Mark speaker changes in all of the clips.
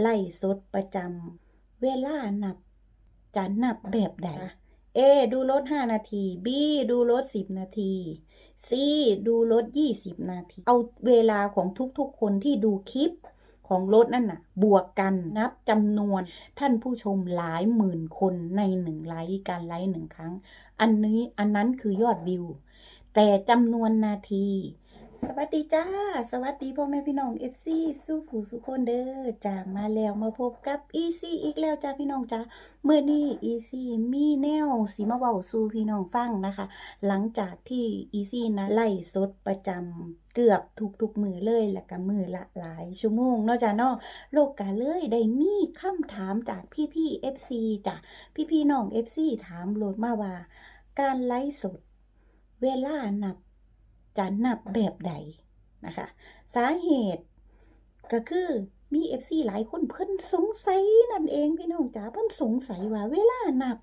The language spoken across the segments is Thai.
Speaker 1: ไล่สดประจำเวลานับจะนับแบบใด A ดูรถ5นาที B ดูรถ10 นาที C ดูรถ20 นาที เอาเวลาของทุกๆคนที่ดูคลิปของรถนั่นน่ะ บวกกันนับจำนวนท่านผู้ชมหลายหมื่นคนในหนึ่งไลค์การไลค์หนึ่งครั้ง อันนี้อันนั้นคือยอดวิว แต่จำนวนนาที สวัสดีจ้า สวัสดีพ่อแม่พี่น้อง FC สู้ผู้สุคนเด้อจ้ามาแล้วมาพบกับ EC อีกแล้วจ้าพี่น้องจ้าเมื่อนี้ EC มีแนวสีมาเว้าสู่พี่น้องฟังนะคะ หลังจากที่ EC นะไล่สดประจำเกือบทุกๆมือเลยแล้วก็มือละหลายชั่วโมงนาะจ้าเนาะโลกกาเลยได้มีคำถามจากพี่ๆ FC จ้ะพี่ๆน้อง FC ถามโหลดมาว่า การไลฟ์สด เวลานับ จะนับแบบใดนะคะ สาเหตุก็คือมี FC หลายคนเพิ่นสงสัยนั่นเองพี่น้องจ๋าเพิ่นสงสัยว่าเวลานับ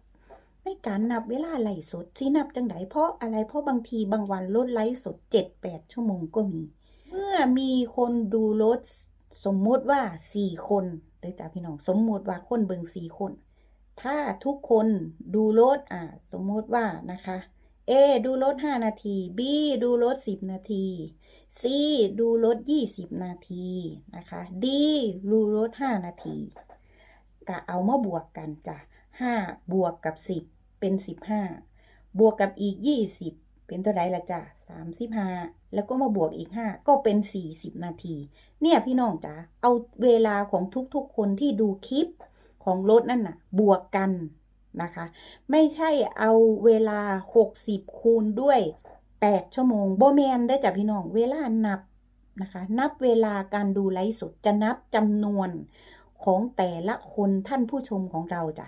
Speaker 1: ในการนับเวลาไหลสดสินับจังไดเพราะอะไรเพราะบางทีบางวันลดไหลฟ์สด7-8ชั่วโมงก็มี เมื่อมีคนดูรถสมมุติว่า4คนเด้อจ้าพี่น้องสมมุติว่าคนเบิ่ง4คน ถ้าทุกคนดูรถอ่าสมมุติว่านะคะ A ดูรถ5นาที B ดูรถ10 นาที C ดูรถ20 นาทีนะคะ D ดูรถ5นาทีก็เอามาบวกกันจ้ะ5บวกกับ 10 เป็น 15 บวกกับอีก 20 เป็นเท่าไรละจ้ะ35 แล้วก็มาบวกอีก 5 ก็เป็น 40 นาที เนี่ยพี่น้องจ๋าเอาเวลาของทุกๆคนที่ดูคลิปของรถนั่นน่ะ บวกกัน นะคะ ไม่ใช่เอาเวลา 60 คูณด้วย 8 ชั่วโมงโบแมนได้จากพี่น้อง เวลานับนะคะ นับเวลาการดูไลฟ์สดจะนับจำนวนของแต่ละคนท่านผู้ชมของเราจ้ะ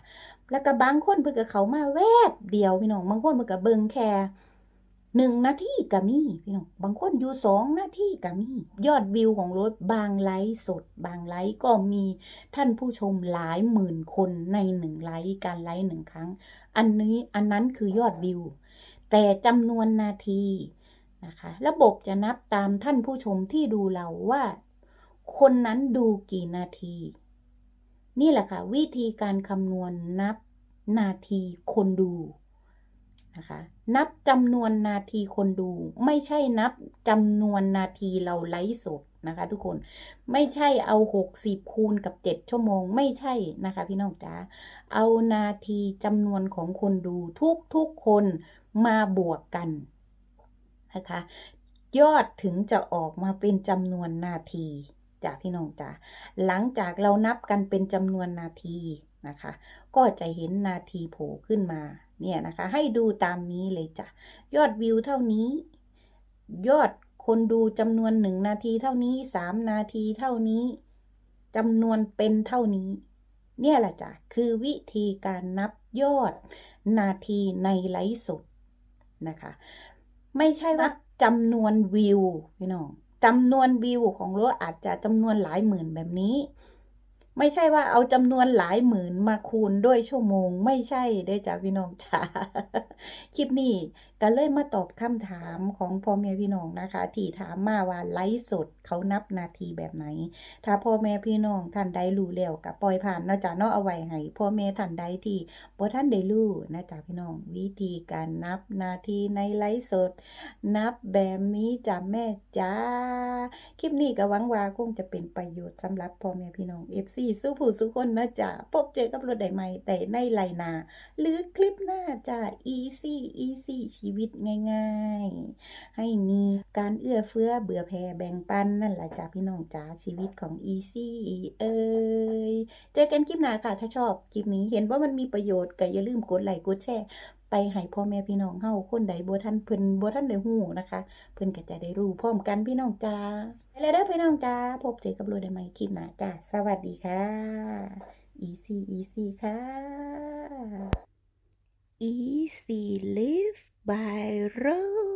Speaker 1: แล้วก็บางคนเพื่อก็เขามาแวบเดียวพี่น้อง บางคนเพื่อก็เบิงแค่ หนึ่งนาทีก็มีพี่น้องบางคนอยู่สองนาทีก็มี ยอดวิวของรถบางไลฟ์สด บางไลฟ์ก็มีท่านผู้ชมหลายหมื่นคนในหนึ่งไลฟ์การไลฟ์หนึ่งครั้ง อันนี้อันนั้นคือยอดวิว แต่จำนวนนาทีนะคะ ระบบจะนับตามท่านผู้ชมที่ดูเราว่า คนนั้นดูกี่นาที นี่แหละค่ะ วิธีการคำนวณนับนาทีคนดู นะคะ นับจำนวนนาทีคนดู ไม่ใช่นับจำนวนนาทีเราไลฟ์สดนะคะ ทุกคนไม่ใช่เอา 60 คูณกับ 7 ชั่วโมง ไม่ใช่นะคะ พี่น้องจ๋าเอานาทีจำนวนของคนดูทุกๆคนมาบวกกันนะคะ ยอดถึงจะออกมาเป็นจำนวนนาทีจ้ะพี่น้องจ๋าหลังจากเรานับกันเป็นจำนวนนาที นะคะ ก็จะเห็นนาทีโผล่ขึ้นมาเนี่ยนะคะ ให้ดูตามนี้เลยจ้ะ ยอดวิวเท่านี้ ยอดคนดูจำนวนหนึ่งนาทีเท่านี้สามนาทีเท่านี้จำนวนเป็นเท่านี้ เนี่ยแหละจ้ะ คือวิธีการนับยอดนาทีในไลฟ์สดนะคะ ไม่ใช่ว่าจำนวนวิวพี่น้องจำนวนวิวของรถอาจจะจำนวนหลายหมื่นแบบนี้ ไม่ใช่ว่าเอาจำนวนหลายหมื่นมาคูณด้วยชั่วโมง ไม่ใช่เด้จ้าพี่น้องจ้าคลิปนี้ ก็เลยมาตอบคำถามของพ่อแม่พี่น้องนะคะ ที่ถามมาว่าไลฟ์สดเขานับนาทีแบบไหน ถ้าพ่อแม่พี่น้องท่านใดรู้แล้วก็ปล่อยผ่านนาะจ้ะนาะเอาไว้ให้พ่อแม่ท่านใดที่บ่ท่านได้รู้นะจ๊ะพี่น้องวิธีการนับนาทีในไลฟ์สด นับแบบนี้จ้ะแม่จ้าคลิปนี้ก็หวังว่าคงจะเป็นประโยชน์สำหรับพ่อแม่พี่น้อง FC สู้ผู้สู้คนนะจ๊ะพบเจอกับรถใดใหม่แต่ในไลนา หรือคลิปหน้าจ้ะ easy easy ชีีวิตง่ายๆ ให้มีการเอื้อเฟื้อเบื่อแผ่แบ่งปันนั่นแหละจ้ะพี่น้องจ้าชีวิตของ easy เอ้ยเจอกันคลิปหน้าค่ะ ถ้าชอบคลิปนี้เห็นว่ามันมีประโยชน์ก็อย่าลืมกดไลค์กดแชร์ไปให้พ่อแม่พี่น้องเฮาคนใดบ่ทันเพิ่นบ่ทันได้ฮู้นะคะ เพิ่นก็จะได้รู้พร้อมกันพี่น้องจ้าแล้วเด้อพี่น้องจ้าพบเจอกับรถได้ใหม่คลิปหน้าจ้าสวัสดีค่ะ easy easy ค่ะ easy live road